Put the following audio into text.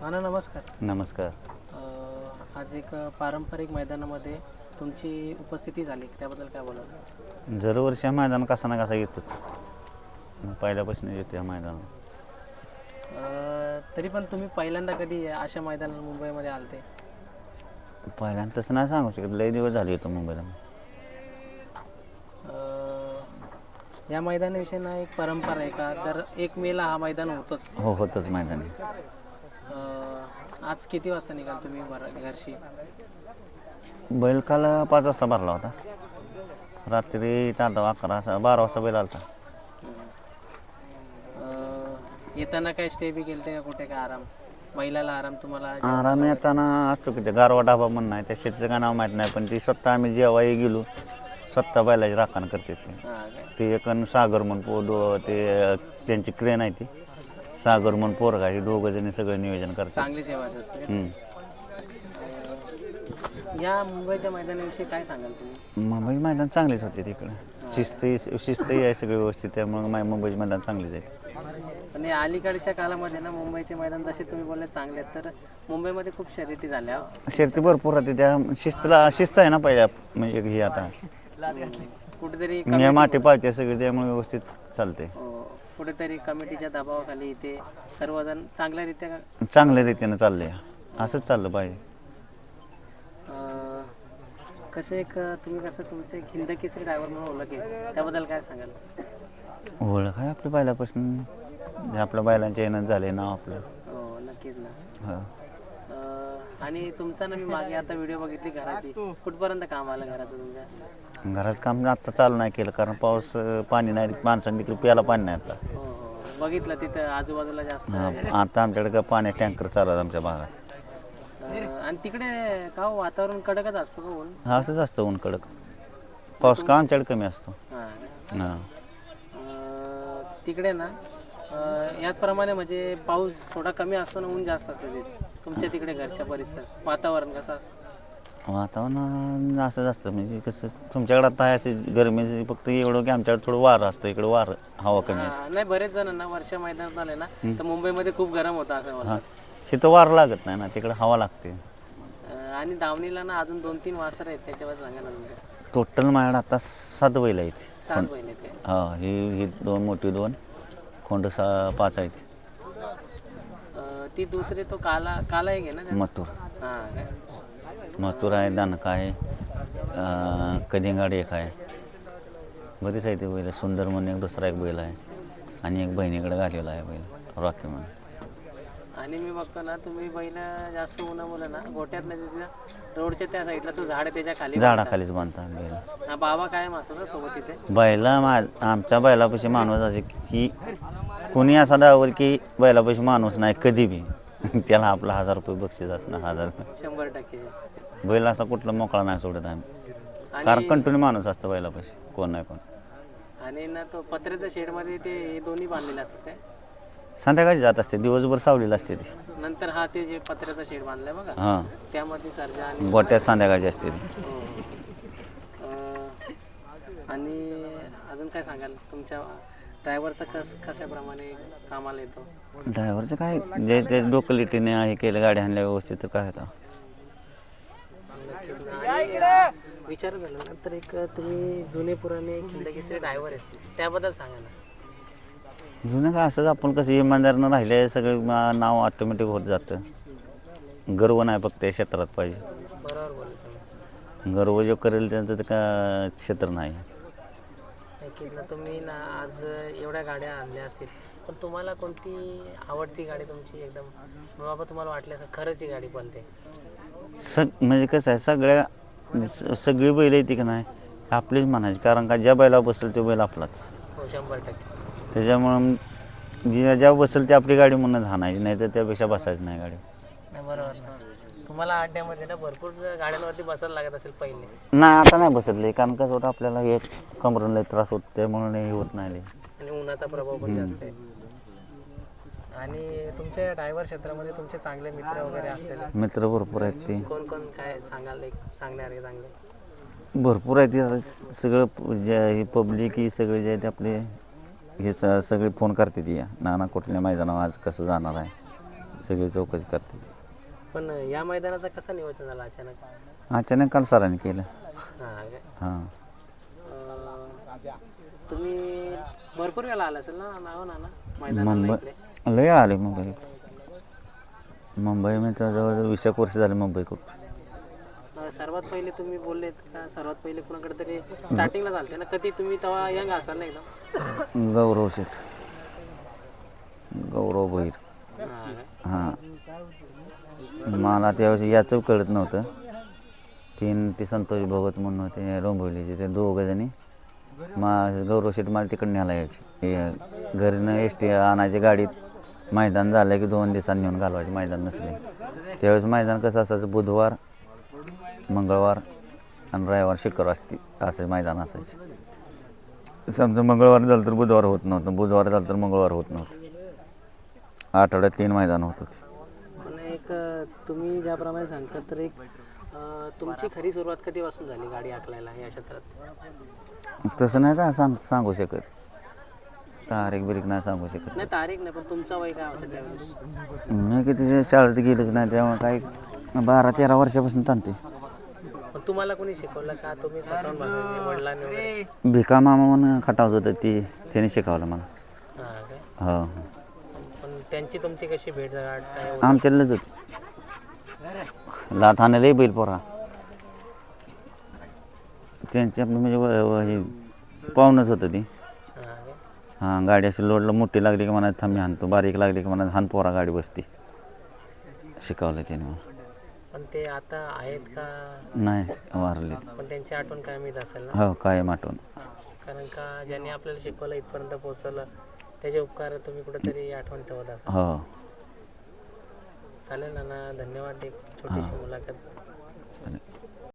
नाना नमस्कार. नमस्कार. अ, आज एक पारंपरिक मैदानामध्ये तुमची उपस्थिती झाली त्याबद्दल काय बोलाल? दरवर्षी हा मैदान कसा ना कसा येतोच. मग पहिल्यापासून येतो या मैदानात तरी पण तुम्ही पहिल्यांदा कधी अशा मैदानात मुंबईमध्ये आलते? पहिल्यांदा तसं नाही सांगू शकत. लय दिवस झाले येतो मुंबईला. अ, या मैदानाविषयी ना एक परंपरा आहे का? तर एक मेला हा मैदान होतोच. हो होतच मैदान. आज किती वाजता निघाल तुम्ही बरं घरशी? बैल काल पाच वाजता भरला होता. रात्री आता अकरा असा बारा वाजता बैल आलता. अ, येताना काय स्टे बी केलते का कुठे काय आराम? बैलाला आराम तुम्हाला आराम येताना असतो की ते गारवा डाबा म्हणून आहे त्या शेतीचं काय नाव माहीत नाही पण ती स्वतः आम्ही जेव्हाही गेलो. स्वतः बैलाची राखण करते ते. हा काय? ते एक अन सागर म्हणून पो दो ते त्यांची क्रेन आहे ती. सागर म्हणून पोरगा हे दोघं जणी सगळं नियोजन करतात. चांगली सेवा हम्म. या मुंबईच्या मैदानाविषयी काय सांगाल तुम्ही? मुंबई मैदान चांगलेच होते तिकडे. शिस्त शिस्तही आहे सगळी व्यवस्थित त्यामुळे मा मुंबईचे मैदान चांगलेच आहे. आणि अलीकडच्या काळामध्ये ना मुंबईचे मैदान जसे तुम्ही बोलले चांगले आहेत तर मुंबईमध्ये खूप शर्यती झाल्या. शर्ती भरपूर राहते त्या शिस्तला शिस्त आहे ना पहिल्या म्हणजे ही आता. कुठेतरी नियम अटी पाळते सगळी त्यामुळे व्यवस्थित चालते. अं, कुठेतरी कमिटीच्या दबावाखाली इथे सर्वजण चांगल्यारीत्या चांगल्या रीतीनं चाललंय असंच चाललं पाहिजे अं, कसे एक तुम्ही कसं तुमचे हिंद केसरी ड्रायव्हर म्हणून ओळख आहे त्याबद्दल काय सांगाल? ओळख आहे आपल्या पहिल्यापासून जे आपल्या बैलांच्या येणं झाले नाव आपलं. हो नक्कीच ना. हो. अं, आणि तुमचा ना मी मागे आता व्हिडिओ बघितली घराची. कुठपर्यंत काम आलं घराचं तुमच्या? घराचं काम आता चालू नाही केलं कारण पाऊस अं, पाणी नाही माणसांनी तिकडे प्यायला पाणी नाही आता. हो हो. बघितलं तिथं आजूबाजूला जास्त हा, आता आमच्याकडे काय पाणी टँकर चालू आहे आमच्या भागात. अं, आणि तिकडे का हो, वातावरण कडकच असतो का ऊन? हा असंच असतं ऊन कडक. पाऊस का आमच्याकडे कमी असतो. हां. हा. अं, तिकडे ना अं, याचप्रमाणे म्हणजे पाऊस थोडा कमी असतो ना ऊन जास्त असतं तिथे. तुमच्या तिकडे घरच्या परिसरात वातावरण कसं असतं? वातावरण असंच असतं. म्हणजे कसं तुमच्याकडे आता आहे अशी गरमी फक्त एवढं की आमच्याकडे थोडं वारं असतं इकडं वारं हवा कमी आहे हां, नाही बरेच जण ना वर्षा मैदानात आले ना तर मुंबईमध्ये खूप गरम होतं असं हा. बोलतात इथं वारं लागत नाही ना तिकडं हवा लागते. अं, आणि दावणीला ना अजून दोन तीन वासर आहेत त्याच्यावर सांगा ना तुमच्या. टोटल माझ्याकडे आता सात बैल आहेत. सात ते हा ही ही दोन मोठी दोन खोंड सा पाच आहेत. ती दुसरी तो काला काला एक आहे ना? मथुर. हां काय? मथुर आहे दानका आहे कलिंगाड एक आहे. बरीच आहे ते बैल. सुंदर म्हणून एक दुसरा एक बैल आहे आणि एक बहिणीकडे घालेला आहे बैल रॉकी म्हणून. आणि मी बघतो ना तुम्ही बैल जास्त उन्हामुळे ना गोट्यात नाही तिथं रोडच्या त्या साईडला तो झाड त्याच्याखाली झाडाखालीच बांधतात बैल. हा बाबा कायम असतो ना सोबत तिथे? बैला मा आमच्या बैलापाशी माणूस असे की कोणी असा दावल की बैलापाशी माणूस नाही कधी बी. त्याला आपला हजार रुपये बक्षीस असणार हजार. शंभर टक्के. बैल असा कुठला मोकळा नाही सोडत आम्ही. आणि कारण कंटिन्यू माणूस असतो बैलापाशी कोण नाही कोण. आणि ना तो पत्र्याच्या शेडमध्ये ते हे दोन्ही बांधलेले असतात काय? संध्याकाळी जात असते दिवसभर सावलेलं असते ती. नंतर हा ते जे पत्र्याचा शेड बांधलाय बघा हां. त्यामध्ये सर्जा आणि गोट्यात संध्याकाळची असते ती. हो. अं, आणि अजून काय सांगाल? तुमच्या ड्रायव्हरचं कस कशाप्रमाणे कामाला येतो? ड्रायव्हरचं काय जे ते डोकलिटीने हे केलं गाडी आणल्या व्यवस्थित तर काय होतं आणि अं, विचार झाला ना तर एक तुम्ही जुने पुराणे खिंडकीचे ड्रायव्हर आहेत त्याबद्दल सांगा ना. जुनं काय असंच आपण कसं इमानदारीनं राहिले सगळं नाव ऑटोमॅटिक होत जातं. गर्व नाही फक्त या क्षेत्रात पाहिजे. बरोबर बोलले तुम्ही. गर्व जो करेल त्यांचं तर का क्षेत्र नाही. नक्कीच ना तुम्ही ना आज एवढ्या गाड्या आणल्या असतील पण तुम्हाला कोणती आवडती गाडी तुमची एकदम? बाबा तुम्हाला वाटलं असं खरंच ही गाडी पळते. सग म्हणजे कसं आहे सगळ्या स- सगळी बैल येते का नाही आपलीच म्हणायची. कारण का ज्या बैला बसेल तो बैल आपलाच. हो शंभर टक्के. त्याच्यामुळं जी ज्या बसेल ती आपली गाडी म्हणून हाणायची नाही तर त्यापेक्षा बसायची नाही गाडी. नाही बरोबर ना. तुम्हाला अड्ड्यामध्ये ना भरपूर गाड्यांवरती बसायला लागत असेल पहिले. नाही आता नाही बसतले कारण कसं होतं आपल्याला हे कमरेला त्रास होत त्यामुळे हे होत नाही लय. आणि उन्हाचा प्रभाव पण जास्त आहे. आणि तुमच्या ड्रायव्हर क्षेत्रामध्ये तुमचे चांगले मित्र वगैरे असलेले? मित्र भरपूर आहेत ते. कोण कोण काय सांगाल एक? सांगणारे चांगले? भरपूर आहेत सगळं जे हे पब्लिक ही सगळे जे आहेत आपले हे स- सगळे फोन करते ती. नाना कुठल्या मैदानावर आज कसं जाणार आहे? सगळी चौकशी करते ती. पण या मैदानाचा कसा नियोजन झाला अचानक? अचानक काल सरांनी केलं. हां काय हां. अं, तुम्ही भरपूर वेळा आला असेल ना नाव ना ना मैदानाला इकडे. मुंबई लय आले मुंबई मुंबई मी तर जवळजवळ वीस एक वर्ष झाले मुंबईकडून अं, सर्वात पहिले तुम्ही बोललेत का सर्वात पहिले कुणाकडे तरी स्टार्टिंगला चालते ना कधी तुम्ही तेव्हा यंग असाल ना एकदम? गौरव शेठ. गौरव भैर हां. काय? हां मला त्यावेळेस याचं कळत नव्हतं. तीन ते संतोष भगत म्हणून होते डोंबिवलीचे ते दोघं जणी. मा गौरव शेठ मला तिकडे न्यायला यायची. हे घरीनं एस टी आणायची गाडीत. मैदान झालं की दोन दिवसांनी नेऊन घालवायचे मैदान नसले. त्यावेळेस मैदान कसं असायचं? बुधवार मंगळवार आणि रविवार शुक्रवार असते असे मैदान असायचे. समजा मंगळवार झालं तर बुधवार होत नव्हतं. बुधवार झालं तर मंगळवार होत नव्हतं. आठवड्यात तीन मैदान होत होते. एक तुम्ही ज्याप्रमाणे सांगता तर एक तुमची खरी सुरुवात कधीपासून झाली गाडी आखलायला या क्षेत्रात? तसं नाही का सांग सांगू शकत. तारीख बिरीख नाही सांगू शकत. नाही तारीख नाही पण तुमचा वय काय होतं त्यावेळेस? मी किती शाळेत गेलोच नाही त्यामुळे काही बारा तेरा वर्षापासून ताणते पण तुम्हाला कोणी शिकवलं का? तुम्ही स्वतःहून बघायचे वडिलांनी वगैरे. भिका मामा म्हणून खटावत होतं ती त्याने शिकवलं मला. हां काय हो. पण त्यांची तुमची कशी भेट गाठ काय आमच्यालाच होती. लाथ बैल पोरा. त्यांची आपली म्हणजे व- व- हे पाहुणच होतं ती. हां काय गाडी अशी लोडला मोठी लागली की म्हणा थांबी हाणतो. बारीक लागली की म्हणा हान पोरा गाडी बसते. शिकवलं त्याने मला पण ते आता आहेत का? नाही वारले. पण त्यांची आठवण कायम येत असेल ना? हो कायम आठवण. कारण का ज्यांनी आपल्याला शिकवलं इथपर्यंत पोहोचवलं त्याचे उपकार तुम्ही कुठेतरी आठवण ठेवत असाल. हो. चालेल ना ना धन्यवाद. एक छोटीशी मुलाखत.